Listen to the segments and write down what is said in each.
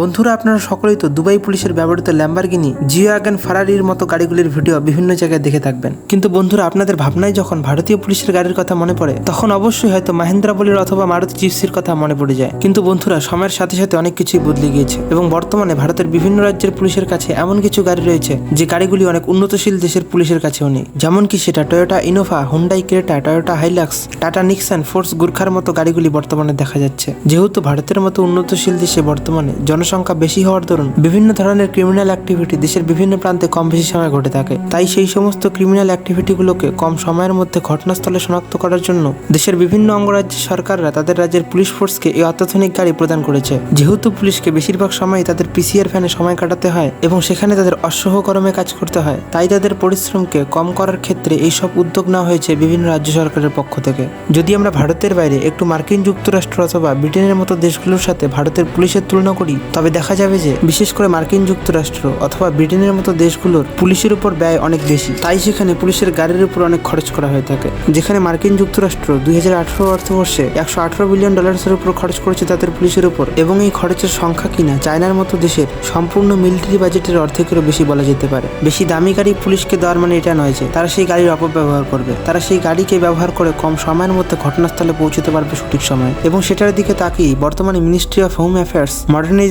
বন্ধুরা, আপনারা সকলেই তো দুবাই পুলিশের ব্যবহৃত ল্যাম্বারগিনি অ্যাগন ফারারির মতো গাড়িগুলির ভিডিও বিভিন্ন জায়গায় দেখে থাকবেন। কিন্তু বন্ধুরা, আপনাদের ভাবনায় যখন ভারতীয় পুলিশের গাড়ির কথা মনে পড়ে, তখন অবশ্যই হয়তো মাহেন্দ্রা বলির অথবা মারুতি জিপসির কথা মনে পড়ে যায়। কিন্তু বন্ধুরা, সময়ের সাথে সাথে অনেক কিছুই বদলে গিয়েছে এবং বর্তমানে ভারতের বিভিন্ন রাজ্যের পুলিশের কাছে এমন কিছু গাড়ি রয়েছে যে গাড়িগুলি অনেক উন্নতশীল দেশের পুলিশের কাছেও নেই। যেমন কি সেটা Toyota Innova Hyundai Creta Toyota Hilux Tata Nexon Force গুর্খার মতো গাড়িগুলি বর্তমানে দেখা যাচ্ছে। যেহেতু ভারতের মতো উন্নতশীল দেশে বর্তমানে জনসংখ্যা বেশি হওয়ার দরুন বিভিন্ন ধরনের ক্রিমিনাল অ্যাক্টিভিটি দেশের বিভিন্ন প্রান্তে কম বেশি সময় ঘটে থাকে। তাই সেই সমস্ত ক্রিমিনাল অ্যাক্টিভিটিগুলোকে কম সময়ের মধ্যে ঘটনাস্থলে শনাক্ত করার জন্য দেশের বিভিন্ন অঙ্গরাজ্যের সরকাররা তাদের রাজ্যের পুলিশ ফোর্সকে এই অত্যাধুনিক গাড়ি প্রদান করেছে। যেহেতু পুলিশকে বেশিরভাগ সময় তাদের পিসিআর ফ্যানে সময় কাটাতে হয় এবং সেখানে তাদের অসহ গরমে কাজ করতে হয়, তাই তাদের পরিশ্রমকে কম করার ক্ষেত্রে এইসব উদ্যোগ নেওয়া হয়েছে বিভিন্ন রাজ্য সরকারের পক্ষ থেকে। যদি আমরা ভারতের বাইরে একটু মার্কিন যুক্তরাষ্ট্র অথবা ব্রিটেনের মতো দেশগুলোর সাথে ভারতের পুলিশের তুলনা করি তবে দেখা যাবে যে, বিশেষ করে মার্কিন যুক্তরাষ্ট্র অথবা ব্রিটেনের মতো দেশগুলোর পুলিশের উপর ব্যয় অনেক বেশি। তাই সেখানে পুলিশের গাড়ির উপর অনেক খরচ করা হয়ে থাকে। যেখানে মার্কিন যুক্তরাষ্ট্র দুই হাজার আঠারো অর্থবর্ষে একশো আঠারো বিলিয়ন ডলার্সের উপর খরচ করেছে তাদের পুলিশের উপর এবং এই খরচের সংখ্যা কিনা চায়নার মতো দেশের সম্পূর্ণ মিলিটারি বাজেটের অর্ধেকেরও বেশি বলা যেতে পারে। বেশি দামি গাড়ি পুলিশকে দেওয়ার মানে এটা নয় যে, তারা সেই গাড়ির অপব্যবহার করবে। তারা সেই গাড়িকে ব্যবহার করে কম সময়ের মধ্যে ঘটনাস্থলে পৌঁছতে পারবে সঠিক সময়ে। এবং সেটার দিকে তাকিয়ে বর্তমানে ministry of home affairs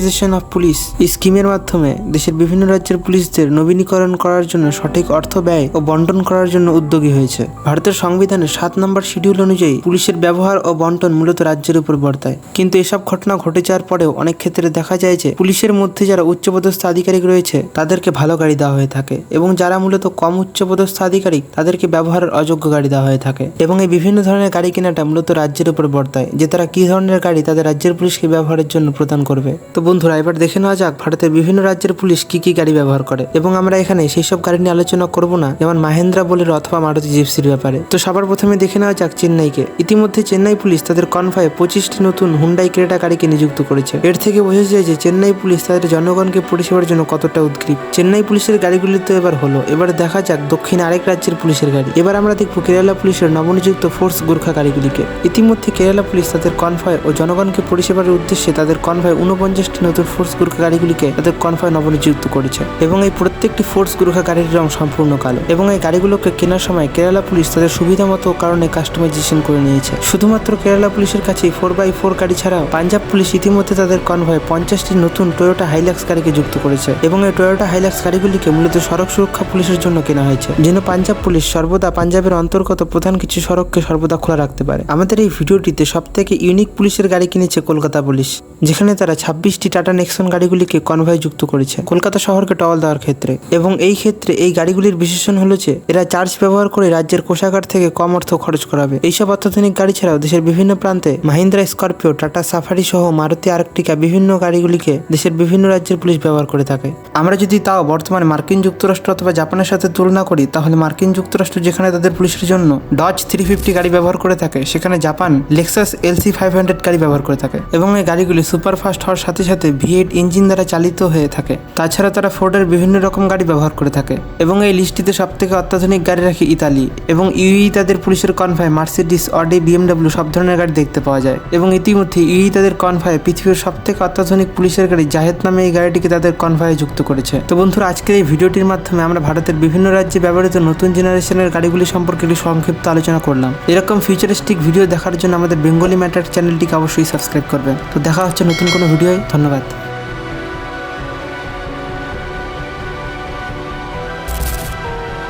modernisation of police স্কিমের মাধ্যমে দেশের বিভিন্ন রাজ্যের পুলিশদের নবীনীকরণ করার জন্য সঠিক অর্থ ব্যয় ও বন্টন করার জন্য উদ্যোগী হয়েছে। ভারতের সংবিধানের সাত নম্বর শিডিউল অনুযায়ী পুলিশের ব্যবহার ও বন্টন মূলত রাজ্যের উপর বর্তায়। কিন্তু এসব ঘটনা ঘটে যাওয়ার পরেও অনেক ক্ষেত্রে দেখা যায় যে পুলিশের মধ্যে যারা উচ্চপদস্থ আধিকারিক রয়েছে, তাদেরকে ভালো গাড়ি দেওয়া হয়ে থাকে এবং যারা মূলত কম উচ্চপদস্থ আধিকারিক, তাদেরকে ব্যবহারের অযোগ্য গাড়ি দেওয়া হয়ে থাকে। এবং এই বিভিন্ন ধরনের গাড়ি কেনাটা মূলত রাজ্যের উপর বর্তায়, যে তারা কি ধরনের গাড়ি তাদের রাজ্যের পুলিশকে ব্যবহারের জন্য প্রদান করবে। তো বন্ধুরা, এবার দেখে নেওয়া যাক ভারতের বিভিন্ন রাজ্যের পুলিশ কি কি গাড়ি ব্যবহার করে। এবং আমরা এখানে সেই সব গাড়ি নিয়ে আলোচনা করব না, যেমন মাহেন্দ্রা বলের অথবা মারুতি জিপসির ব্যাপারে। তো সবার প্রথমে দেখে নেওয়া যাক চেন্নাইকে। ইতিমধ্যে চেন্নাই পুলিশ তাদের কনভয়ে পঁচিশটি নতুন হুন্ডাই ক্রেটা গাড়িকে নিযুক্ত করেছে। এর থেকে বোঝা যায় যে চেন্নাই পুলিশ তাদের জনগণকে পরিষেবার জন্য কতটা উদ্গ্রীব। চেন্নাই পুলিশের গাড়িগুলি তো এবার হলো। এবার দেখা যাক দক্ষিণ আরেক রাজ্যের পুলিশের গাড়ি। এবার আমরা দেখব কেরালা পুলিশের নবনিযুক্ত ফোর্স গোর্খা গাড়িগুলিকে। ইতিমধ্যে কেরালা পুলিশ তাদের কনভয় ও জনগণকে পরিষেবার উদ্দেশ্যে তাদের কনভয় উনপঞ্চাশটি নতুন ফোর্স গোর্খা গাড়িগুলিকে তাদের কনভয় নবনিযুক্ত করেছে এবং এই প্রত্যেকটি ফোর্স গোর্খা গাড়ির রং সম্পূর্ণ কালো এবং এই গাড়িগুলোকে কেনার সময় কেরালা পুলিশ তাদের সুবিধা মতো কারণে কাস্টমাইজেশন করে নিয়েছে। শুধুমাত্র কেরালা পুলিশের কাছে ফোর বাই ফোর গাড়ি ছাড়াও পাঞ্জাব পুলিশ ইতিমধ্যে তাদের কনভয় পঞ্চাশটি নতুন টয়োটা হাইলাক্স গাড়িকে যুক্ত করেছে এবং এই টয়োটা হাইলাক্স গাড়িগুলিকে মূলত সড়ক সুরক্ষা পুলিশের জন্য কেনা হয়েছে, যেন পাঞ্জাব পুলিশ সর্বদা পাঞ্জাবের অন্তর্গত প্রধান কিছু সড়ককে সর্বদা খোলা রাখতে পারে। আমাদের এই ভিডিওটিতে সব থেকে ইউনিক পুলিশের গাড়ি কিনেছে কলকাতা পুলিশ, যেখানে তারা ছাব্বিশটি টাটা নেক্সন গাড়িগুলিকে কনভয় যুক্ত করেছে। কলকাতা শহরকে টহল দেওয়ার ক্ষেত্রে। এবং এই ক্ষেত্রে এই গাড়িগুলির বিশেষণ হলো যে, এরা চার্জ ব্যবহার করে রাজ্যের কোষাগার থেকে কম অর্থ খরচ করাবে। এইসব অত্যাধুনিক গাড়ি ছাড়াও দেশের বিভিন্ন প্রান্তে মাহিন্দ্রা স্করপিও, টাটা সাফারি সহ মারুতি আর্কটিকা বিভিন্ন গাড়িগুলিকে দেশের বিভিন্ন রাজ্যের পুলিশ ব্যবহার করে থাকে। আমরা যদি তাও বর্তমানে মার্কিন যুক্তরাষ্ট্র অথবা জাপানের সাথে তুলনা করি, তাহলে মার্কিন যুক্তরাষ্ট্র যেখানে তাদের পুলিশের জন্য ডজ থ্রি ফিফটি গাড়ি ব্যবহার করে থাকে, সেখানে Japan Lexus LC five hundred গাড়ি ব্যবহার করে থাকে। এবং এই গাড়িগুলি সুপারফাস্ট হওয়ার সাথে সাথে ভিএড ইঞ্জিন দ্বারা চালিত হয়ে থাকে। তাছাড়া তারা ফোর্ডের বিভিন্ন রকম গাড়ি ব্যবহার করে থাকে এবং এই লিস্টটিতে সব থেকে অত্যাধুনিক গাড়ি রাখে ইতালি এবং ইউই তাদের পুলিশের কনভয় মার্সিডিস, অডি, বিএমডব্লিউ সব ধরনের গাড়ি দেখতে পাওয়া যায়। এবং ইতিমধ্যে ইউই তাদের কনভয়ে পৃথিবীর সব থেকে অত্যাধুনিক পুলিশের গাড়ি জাহেদ নামে এই গাড়িটিকে তাদের কনভয়ে যুক্ত করেছে। তো বন্ধুরা, আজকের এই ভিডিওটির মাধ্যমে আমরা ভারতের বিভিন্ন রাজ্যে ব্যবহৃত নতুন জেনারেশনের গাড়িগুলি সম্পর্কে একটু সংক্ষিপ্ত আলোচনা করলাম। এরকম ফিউচারিস্টিক ভিডিও দেখার জন্য আমাদের বেঙ্গলি ম্যাটার চ্যানেলটিকে অবশ্যই সাবস্ক্রাইব করবেন। তো দেখা হচ্ছে নতুন কোনো ভিডিওয় ধন্যবাদ। Привет!